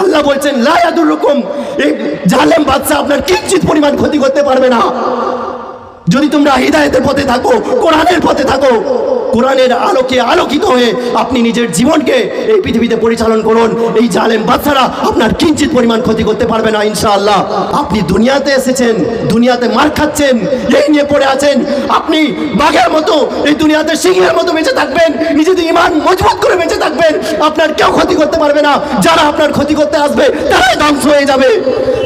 আল্লাহ বলছেন লায়াদুর রকম এই জালেম বাদশা আপনার কিঞ্চিত পরিমাণ ক্ষতি করতে পারবে না। যদি তোমরা হৃদায়তের পথে থাকো, কোরআনের পথে থাকো, কোরআনের আলোকে আলোকিত হয়ে আপনি নিজের জীবনকে এই পৃথিবীতে পরিচালন করুন, এই জালেম বাচ্চারা আপনার কিঞ্চিত পরিমাণ ক্ষতি করতে পারবে না, ইনশাআল্লাহ। আপনি দুনিয়াতে এসেছেন, দুনিয়াতে মার খাচ্ছেন, এই নিয়ে পড়ে আছেন, আপনি বাঘের মতো এই দুনিয়াতে সিংহের মতো বেঁচে থাকবেন, নিজেদের ইমান মজবুত করে বেঁচে থাকবেন, আপনার কেউ ক্ষতি করতে পারবে না, যারা আপনার ক্ষতি করতে আসবে, তারাই ধ্বংস হয়ে যাবে।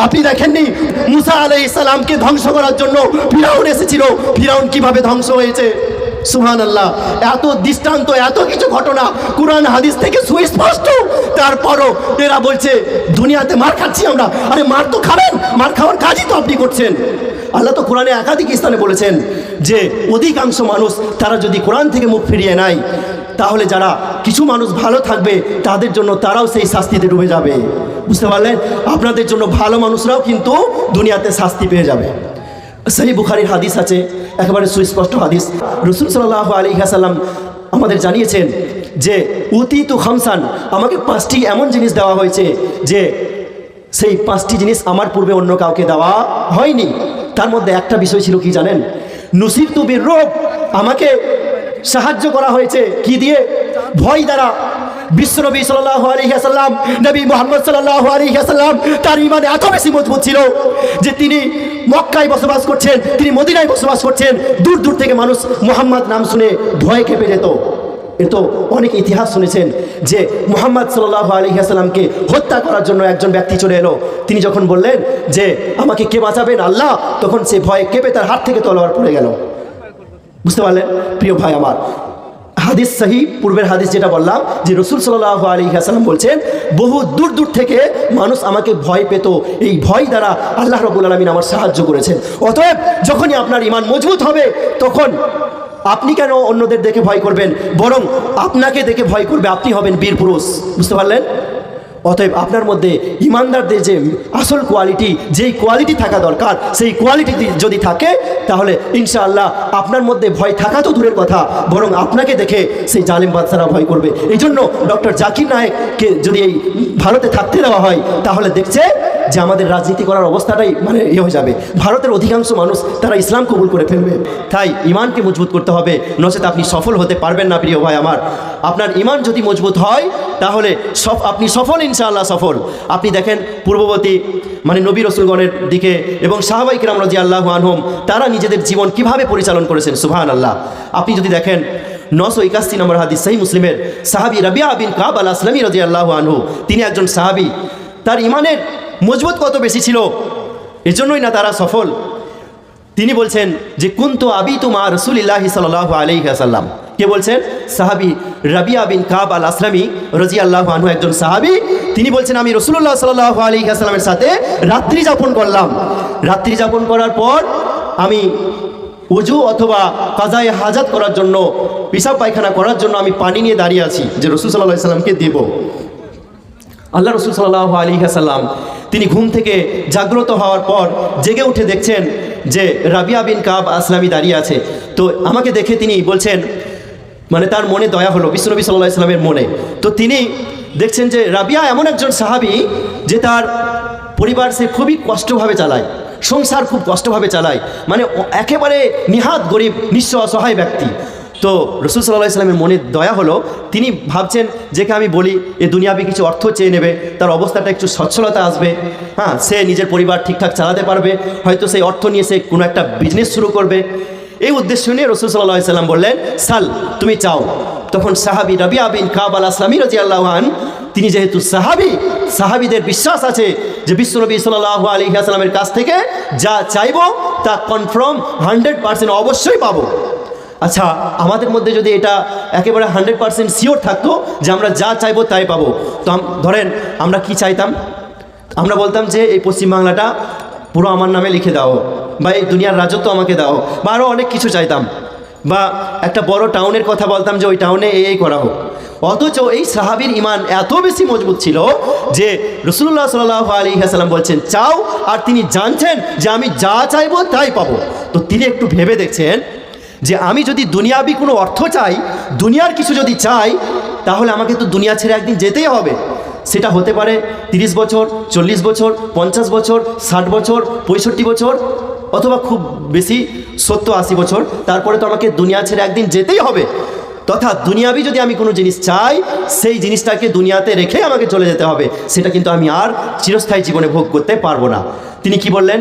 আপনি দেখেননি, মুসা আলাই ইসলামকে ধ্বংস করার জন্য ফিরাউন এসেছিল ফিরাউন কীভাবে ধ্বংস হয়েছে? সুহান আল্লাহ এত দৃষ্টান্ত, এত কিছু ঘটনা কোরআন হাদিস থেকে সুস্পষ্ট। তারপরও এরা বলছে, দুনিয়াতে মার খাচ্ছি আমরা। আরে মার তো খাবেন, মার খাওয়ার কাজই তো আপনি করছেন। আল্লাহ তো কোরআনে একাধিক স্থানে বলেছেন যে, অধিকাংশ মানুষ, তারা যদি কোরআন থেকে মুখ ফিরিয়ে নেয়, তাহলে যারা কিছু মানুষ ভালো থাকবে, তাদের জন্য তারাও সেই শাস্তিতে ডুবে যাবে। বুঝতে পারলেন? আপনাদের জন্য ভালো মানুষরাও কিন্তু দুনিয়াতে শাস্তি পেয়ে যাবে। সেই বুখারির হাদিস আছে, একেবারে সুস্পষ্ট হাদিস। রসুল সাল্লাহ আলী হাসাল্লাম আমাদের জানিয়েছেন যে উতি তু খামসান আমাকে পাঁচটি এমন জিনিস দেওয়া হয়েছে যে, সেই পাঁচটি জিনিস আমার পূর্বে অন্য কাউকে দেওয়া হয়নি। তার মধ্যে একটা বিষয় ছিল কি জানেন? নুসির তুবির রোগ আমাকে সাহায্য করা হয়েছে কি দিয়ে? ভয় দ্বারা বিশ্বনবী সাল্লাহ আলহিহাসাল্লাম নবী মোহাম্মদ সাল্লাহ আলহিহাসাল্লাম তার ইমানে এত বেশি মজবুত ছিল যে তিনি মক্কায় বসবাস করছেন, তিনি মদিনায় বসবাস করছেন। দূর দূর থেকে মানুষ মোহাম্মদ নাম শুনে ভয় কেঁপে যেত। এ তো অনেক ইতিহাস শুনেছেন যে মোহাম্মদ সাল্লাহ আলহিহাসাল্লামকে হত্যা করার জন্য একজন ব্যক্তি চলে এলো। তিনি যখন বললেন যে, আমাকে কে বাঁচাবেন আল্লাহ? তখন সে ভয়ে কেঁপে তার হাত থেকে তলোয়ার পড়ে গেল। বুঝতে পারলেন? প্রিয় ভাই আমার হাদিস সাহি, পূর্বের হাদিস যেটা বললাম, যে রসুল সাল্লাহ আলী হাসালাম বলছেন, বহু দূর দূর থেকে মানুষ আমাকে ভয় পেত। এই ভয় দ্বারা আল্লাহ রবুল আলমিন আমার সাহায্য করেছেন। অতএব যখনই আপনার ইমান মজবুত হবে, তখন আপনি কেন অন্যদের দেখে ভয় করবেন? বরং আপনাকে দেখে ভয় করবে, আপনি হবেন বীর পুরুষ। বুঝতে পারলেন? অতএব আপনার মধ্যে ইমানদারদের যে আসল কোয়ালিটি যেই কোয়ালিটি থাকা দরকার, সেই কোয়ালিটি যদি থাকে, তাহলে ইনশাআল্লাহ আপনার মধ্যে ভয় থাকা তো দূরের কথা, বরং আপনাকে দেখে সেই জালিম বাদশারা ভয় করবে। এই জন্য ডক্টর জাকির নায়েককে যদি এই ভারতে থাকতে দেওয়া হয়, তাহলে দেখছে যে আমাদের রাজনীতি করার অবস্থাটাই মানে ইয়ে হয়ে যাবে। ভারতের অধিকাংশ মানুষ তারা ইসলাম কবুল করে ফেলবে। তাই ইমানকে মজবুত করতে হবে। নচেত আপনি সফল হতে পারবেন না, প্রিয় ভাই আমার। আপনার ইমান যদি মজবুত হয়, তাহলে সফ আপনি সফল, ইনশাআল্লাহ সফল। আপনি দেখেন, পূর্ববর্তী মানে নবী রসুলগণের দিকে এবং সাহাবাই কিরাম রাজি আল্লাহ আনহম, তারা নিজেদের জীবন কীভাবে পরিচালন করেছেন? সুহান আল্লাহ আপনি যদি দেখেন নশো একাশি নম্বর হাদিস সেই মুসলিমের সাহাবি রবিয়া বিন কাব আল আসলামী রাজি আল্লাহ আনহু, তিনি একজন সাহাবি। তার ইমানের মজবুত কত বেশি ছিল? এজন্যই না তারা সফল। তিনি বলছেন যে, কুন্ত আবি তোমা রসুলিল্লাহ সাল্লাহ আলহিহাসাল্লাম কে বলছেন? সাহাবি রাবিয়া বিন কাব আল আসলামী রাজি আল্লাহ আনহু একজন সাহাবি। তিনি বলছেন, আমি রসুল্লাহ সাল্লাহ আলী আসলামের সাথে রাত্রি যাপন করলাম। রাত্রি যাপন করার পর আমি উজু অথবা কাজায় হাজাত করার জন্য পিসাব পায়খানা করার জন্য আমি পানি নিয়ে দাঁড়িয়ে আছি, যে রসুল সাল্লাহ সাল্লামকে দেব। আল্লাহ রসুল সাল্লাহ আলী সাল্লাম তিনি ঘুম থেকে জাগ্রত হওয়ার পর জেগে উঠে দেখছেন যে রাবিয়া বিন কাব আসলামী দাঁড়িয়ে আছে। তো আমাকে দেখে তিনি বলছেন মানে তার মনে দয়া হলো বিশ্বনবী সাল্লাহ ইসলামের মনে। তো তিনি দেখছেন যে রাবিয়া এমন একজন সাহাবি যে তার পরিবার সে খুবই কষ্টভাবে চালায়, সংসার খুব কষ্টভাবে চালায় মানে একেবারে নিহাত গরিব নিঃস্ব অসহায় ব্যক্তি। তো রসুল সাল্লাহ ইসলামের মনে দয়া হলো, তিনি ভাবছেন, যেকে আমি বলি, এ দুনিয়াবি কিছু অর্থ চেয়ে নেবে, তার অবস্থাটা একটু সচ্ছলতা আসবে। হ্যাঁ সে নিজের পরিবার ঠিকঠাক চালাতে পারবে, হয়তো সেই অর্থ নিয়ে সে কোনো একটা বিজনেস শুরু করবে। এই উদ্দেশ্য নিয়ে রসুল সাল্লাহ সাল্লাম বললেন, সাল, তুমি চাও। তখন সাহাবি রবি আবিন কাব আল আসলামী রাজি আল্লাহান তিনি যেহেতু সাহাবি, সাহাবিদের বিশ্বাস আছে যে বিশ্বনবী সাল্লাহ আলী আসলামের কাছ থেকে যা চাইব, তা কনফার্ম হান্ড্রেড পার্সেন্ট অবশ্যই পাবো। আচ্ছা আমাদের মধ্যে যদি এটা একেবারে হান্ড্রেড পার্সেন্ট শিওর থাকতো যে আমরা যা চাইব তাই পাবো। তো ধরেন, আমরা কি চাইতাম? আমরা বলতাম যে এই পশ্চিমবাংলাটা পুরো আমার নামে লিখে দাও বা এই দুনিয়ার রাজত্ব আমাকে দাও বা আরও অনেক কিছু চাইতাম বা একটা বড় টাউনের কথা বলতাম যে ওই টাউনে এই করা হোক। অথচ এই সাহাবির ইমান এত বেশি মজবুত ছিল যে রসুল্লাহ সাল্লাহ আলী হাসালাম বলছেন, চাও আর তিনি জানছেন যে আমি যা চাইব তাই পাবো। তো তিনি একটু ভেবে দেখছেন যে আমি যদি দুনিয়াবি কোনো অর্থ চাই, দুনিয়ার কিছু যদি চাই, তাহলে আমাকে তো দুনিয়া ছেড়ে একদিন যেতেই হবে। সেটা হতে পারে তিরিশ বছর, চল্লিশ বছর, পঞ্চাশ বছর, ষাট বছর, পঁয়ষট্টি বছর, অথবা খুব বেশি, সত্তর আশি বছর। তারপরে তো আমাকে দুনিয়া ছেড়ে একদিন যেতেই হবে। তথা দুনিয়াবি যদি আমি কোনো জিনিস চাই, সেই জিনিসটাকে দুনিয়াতে রেখে আমাকে চলে যেতে হবে। সেটা কিন্তু আমি আর চিরস্থায়ী জীবনে ভোগ করতে পারব না। তিনি কি বললেন?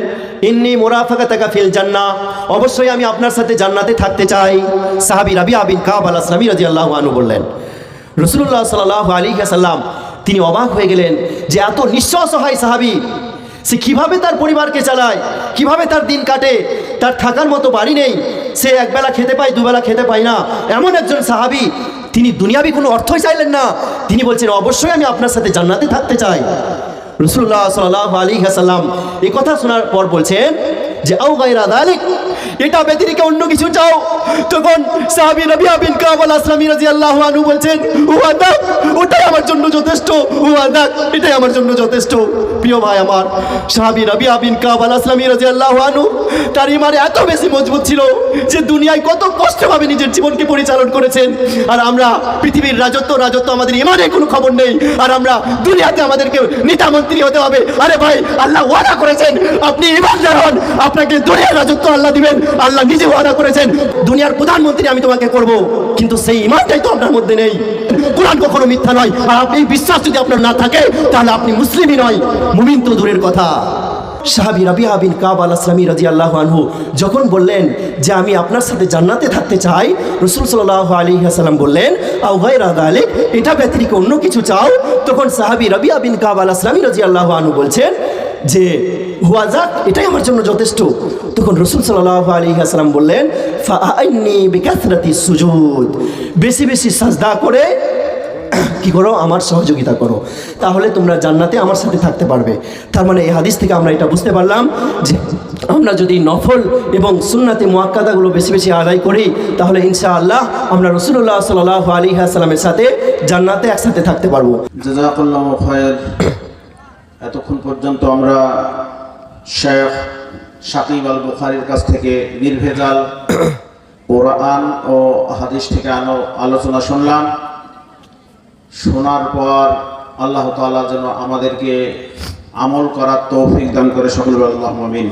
ইন্নি মোরাফাকা তাকা ফিল জান্না। অবশ্যই আমি আপনার সাথে জান্নাতে থাকতে চাই। সাহাবি রাবি আবিন কাব আল আসলামী রাজি আল্লাহ আনু বললেন। রসুল্লাহ সাল্লাহ আলী সাল্লাম তিনি অবাক হয়ে গেলেন যে এত নিঃশ্বাস হয় সাহাবি, সে কীভাবে তার পরিবারকে চালায়, কীভাবে তার দিন কাটে তার থাকার মতো বাড়ি নেই। সে একবেলা খেতে পায়, দুবেলা খেতে পায় না। এমন একজন সাহাবি, তিনি দুনিয়াবি কোনো অর্থই চাইলেন না। তিনি বলছেন, অবশ্যই আমি আপনার সাথে জান্নাতে থাকতে চাই। রসুল্লাহ সাল্লাহ আলী হাসাল্লাম এই কথা শোনার পর বলছেন যে আউ গাইরা দালিক, এটা ব্যতিরিকে অন্য কিছু চাও। তখন সাহাবি রবিয়া বিন কাবাল আসলামী রাদিয়াল্লাহু আনহু বলছেন, উহা দাক ওটাই আমার জন্য যথেষ্ট, উহা দাক এটাই আমার জন্য যথেষ্ট। প্রিয় ভাই আমার, সাহাবি রবিয়া বিন কাবাল আসলামী রাদিয়াল্লাহু আনহু, তার ইমান এত বেশি মজবুত ছিল যে দুনিয়ায় কত কষ্টভাবে নিজের জীবনকে পরিচালন করেছেন। আর আমরা পৃথিবীর রাজত্ব রাজত্ব আমাদের ইমানের কোনো খবর নেই। আর আমরা দুনিয়াতে আমাদেরকে নেতা মন্ত্রী হতে হবে। আরে ভাই, আল্লাহ ওয়াদা করেছেন, আপনি ইমানদার হন আপনাকে দুনিয়ার রাজত্ব আল্লাহ দিবেন, আল্লাহ নিজে ওয়াদা করেছেন, দুনিয়ার প্রধানমন্ত্রী আমি তোমাকে করব, কিন্তু সেই ইমানটাই তো আপনার মধ্যে নেই। কোরআন কখনো মিথ্যা নয়, আর আপনি বিশ্বাস যদি আপনার না থাকে, তাহলে আপনি মুসলিমই নয়। মুমিন তো দূরের কথা। সাহাবি রাবিয়া বিন কাব আল আসলামী রাজি আল্লাহ আনহু যখন বললেন যে আমি আপনার সাথে জান্নাতে থাকতে চাই, রসুল সাল্লাহ আলী হাসালাম বললেন আউহাই রাদা আলিক এটা ব্যতিরিক অন্য কিছু চাও? তখন সাহাবি রাবিয়া বিন কাব আল আসলামী রাজি আল্লাহ আনহু বলছেন যে হুয়া যাক এটাই আমার জন্য যথেষ্ট। তখন রসুল সাল্লাহ আলী হাসালাম বললেন, ফাআইনি বিকাসরাতি সুজুদ। বেশি বেশি সাজদা করে, কি করো? আমার সহযোগিতা করো। তাহলে তোমরা জান্নাতে আমার সাথে থাকতে পারবে। তার মানে এই হাদিস থেকে আমরা এটা বুঝতে পারলাম যে আমরা যদি নফল এবং সুন্নাতে মোয়াক্কাদাগুলো বেশি বেশি আদায় করি, তাহলে ইনশা আল্লাহ আমরা রসুল্লাহ সাল্লাহ আলী সাল্লামের সাথে জান্নাতে একসাথে থাকতে পারব। এতক্ষণ পর্যন্ত আমরা শেখ সাকিব আল বুখারির কাছ থেকে নির্ভেজাল কোরআন ও হাদিস থেকে আনো আলোচনা শুনলাম। শোনার পর আল্লাহ তালা যেন আমাদেরকে আমল করার তৌফিক দান করে সকল আল্লাহ আমিন।